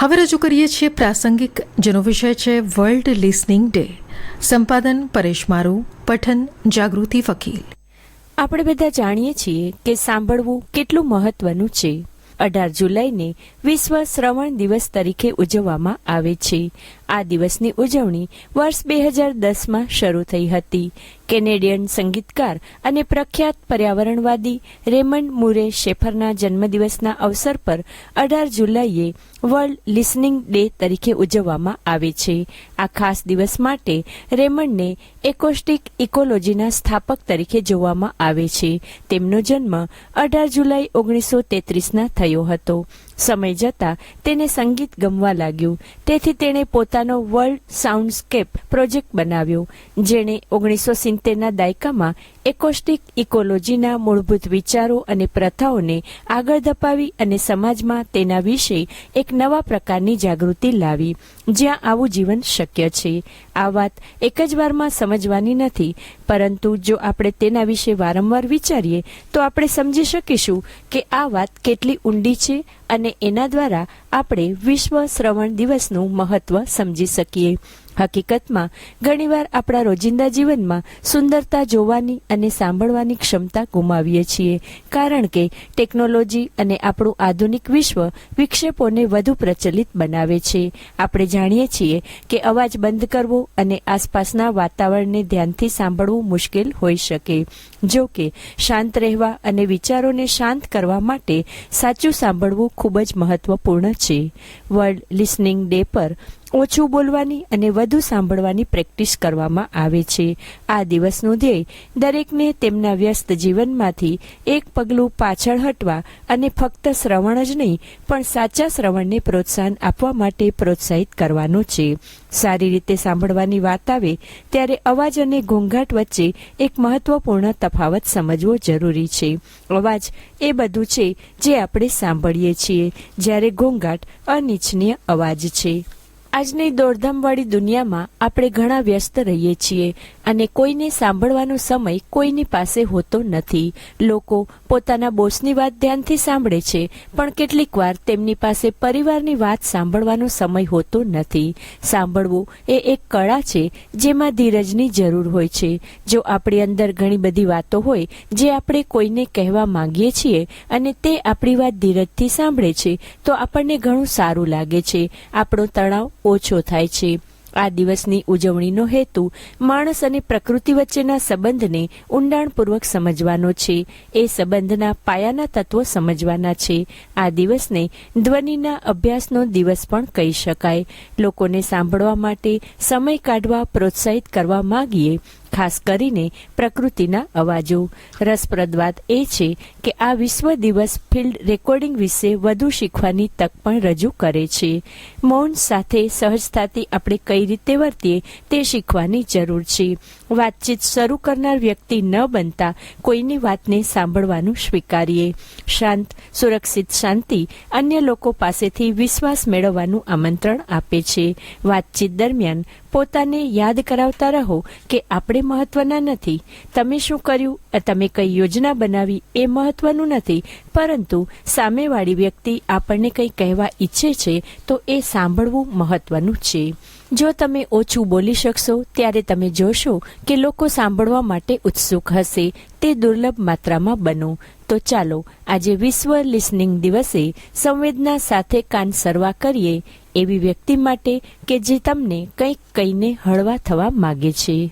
હવે રજૂ કરીએ છીએ પ્રાસંગિક, જેનો વિષય છે વર્લ્ડ લિસનિંગ ડે સંપાદન પરેશ મારુ, પઠન જાગૃતિ વકીલ. આપણે બધા જાણીએ છીએ કે સાંભળવું કેટલું મહત્વનું છે. અઢાર જુલાઈને વિશ્વ શ્રવણ દિવસ તરીકે ઉજવવામાં આવે છે. આ દિવસની ઉજવણી વર્ષ બે હજાર દસમાં શરૂ થઈ હતી. કેનેડિયન સંગીતકાર અને પ્રખ્યાત પર્યાવરણવાદી રેમન્ડ મુરે શેફરના જન્મદિવસના અવસર પર અઢાર જુલાઈએ વર્લ્ડ લિસનિંગ ડે તરીકે ઉજવવામાં આવે છે. આ ખાસ દિવસ માટે રેમન્ડને એકોસ્ટિક ઇકોલોજીના સ્થાપક તરીકે જોવામાં આવે છે. તેમનો જન્મ અઢાર જુલાઈ ઓગણીસો તેત્રીસના થયો હતો. સમય જતા તેને સંગીત ગમવા લાગ્યું. તેથી તેણે પોતાનો વર્લ્ડ સાઉન્ડસ્કેપ પ્રોજેક્ટ બનાવ્યો, જેણે ઓગણીસો સિત્તેરના દાયકામાં એકોસ્ટિક ઇકોલોજીના મૂળભૂત વિચારો અને પ્રથાઓને આગળ ધપાવી અને સમાજમાં તેના વિશે એક નવા પ્રકારની જાગૃતિ લાવી, જ્યાં આવું જીવન શક્ય છે. આ વાત એક જ વારમાં સમજવાની નથી, પરંતુ જો આપણે તેના વિશે વારંવાર વિચારીએ, તો આપણે સમજી શકીશું કે આ વાત કેટલી ઊંડી છે અને એના દ્વારા આપણે વિશ્વ શ્રવણ દિવસનું મહત્વ સમજી શકીએ. હકીકતમાં, ઘણીવાર આપણા રોજિંદા જીવનમાં સુંદરતા જોવાની અને સાંભળવાની ક્ષમતા ગુમાવીએ છીએ. કારણ કે, ટેકનોલોજી અને આપણું આધુનિક વિશ્વ વિક્ષેપોને વધુ પ્રચલિત બનાવે છે. આપણે જાણીએ છીએ કે અવાજ બંધ કરવો અને આસપાસના વાતાવરણને ધ્યાનથી સાંભળવું મુશ્કેલ હોઈ શકે. જો કે, શાંત રહેવા અને વિચારોને શાંત કરવા માટે સાચું સાંભળવું ખૂબ જ મહત્વપૂર્ણ છે. વર્લ્ડ લિસનિંગ ડે પર ઓછું બોલવાની અને વધુ સાંભળવાની પ્રેક્ટિસ કરવામાં આવે છે. આ દિવસનો ધ્યેય દરેકને તેમના વ્યસ્ત જીવનમાંથી એક પગલું પાછળ હટવા અને ફક્ત શ્રવણ જ નહીં, પણ સાચા શ્રવણને પ્રોત્સાહન આપવા માટે પ્રોત્સાહિત કરવાનો છે. સારી રીતે સાંભળવાની વાત આવે ત્યારે અવાજ અને ઘોંઘાટ વચ્ચે એક મહત્વપૂર્ણ તફાવત સમજવો જરૂરી છે. અવાજ એ બધું છે જે આપણે સાંભળીએ છીએ, જ્યારે ઘોંઘાટ અનિચ્છનીય અવાજ છે. આજની દોડધામવાળી દુનિયામાં આપણે ઘણા વ્યસ્ત રહીએ છીએ અને કોઈને સાંભળવાનો સમય કોઈની પાસે હોતો નથી. લોકો પોતાના બોસની વાત ધ્યાનથી સાંભળે છે, પણ કેટલીક વાર તેમની પાસે પરિવારની વાત સાંભળવાનો સમય હોતો નથી. સાંભળવું એ એક કળા છે, જેમાં ધીરજની જરૂર હોય છે. જો આપણી અંદર ઘણી બધી વાતો હોય, જે આપણે કોઈને કહેવા માંગીએ છીએ અને તે આપણી વાત ધીરજથી સાંભળે છે, તો આપણને ઘણું સારું લાગે છે. આપણો તણાવ ઓછો થાય છે. આ દિવસની ઉજવણીનો હેતુ માણસ અને પ્રકૃતિ વચ્ચેના સંબંધને ઊંડાણપૂર્વક સમજવાનો છે. એ સંબંધના પાયાના તત્વો સમજવાના છે. આ દિવસને ધ્વનિના અભ્યાસનો દિવસ પણ કહી શકાય. લોકોને સાંભળવા માટે સમય કાઢવા, પ્રોત્સાહિત કરવા માંગીએ ખાસ કરીને પ્રકૃતિના અવાજો. રસપ્રદ વાત એ છે કે આ વિશ્વ દિવસ ફિલ્ડ રેકોર્ડિંગ વિશે વધુ શીખવાની તક પણ રજૂ કરે છે. મૌન સાથે સહજતાથી આપણે કઈ રીતે વર્તીએ તે શીખવાની જરૂર છે. વાતચીત શરૂ કરનાર વ્યક્તિ ન બનતા કોઈની વાતને સાંભળવાનું સ્વીકારીએ. શાંત, સુરક્ષિત શાંતિ અન્ય લોકો પાસેથી વિશ્વાસ મેળવવાનું આમંત્રણ આપે છે. વાતચીત દરમિયાન પોતાને યાદ કરાવતા રહો કે આપણે મહત્વના નથી. તમે શું કર્યું? તમે કઈ યોજના બનાવી એ મહત્વનું નથી. પરંતુ સામેવાળી વ્યક્તિ આપણને કંઈ કહેવા ઈચ્છે છે, તો એ સાંભળવું મહત્વનું છે. જો તમે ઓછું બોલી શકશો, ત્યારે તમે જોશો કે લોકો સાંભળવા માટે ઉત્સુક હશે. તે દુર્લભ માત્રામાં બનો. તો ચાલો આજે વિશ્વ લિસનિંગ દિવસે સંવેદના સાથે કાન સરવા કરીએ. એવી વ્યક્તિ માટે કે જે તમને કંઈક કહીને હળવા થવા માગે છે.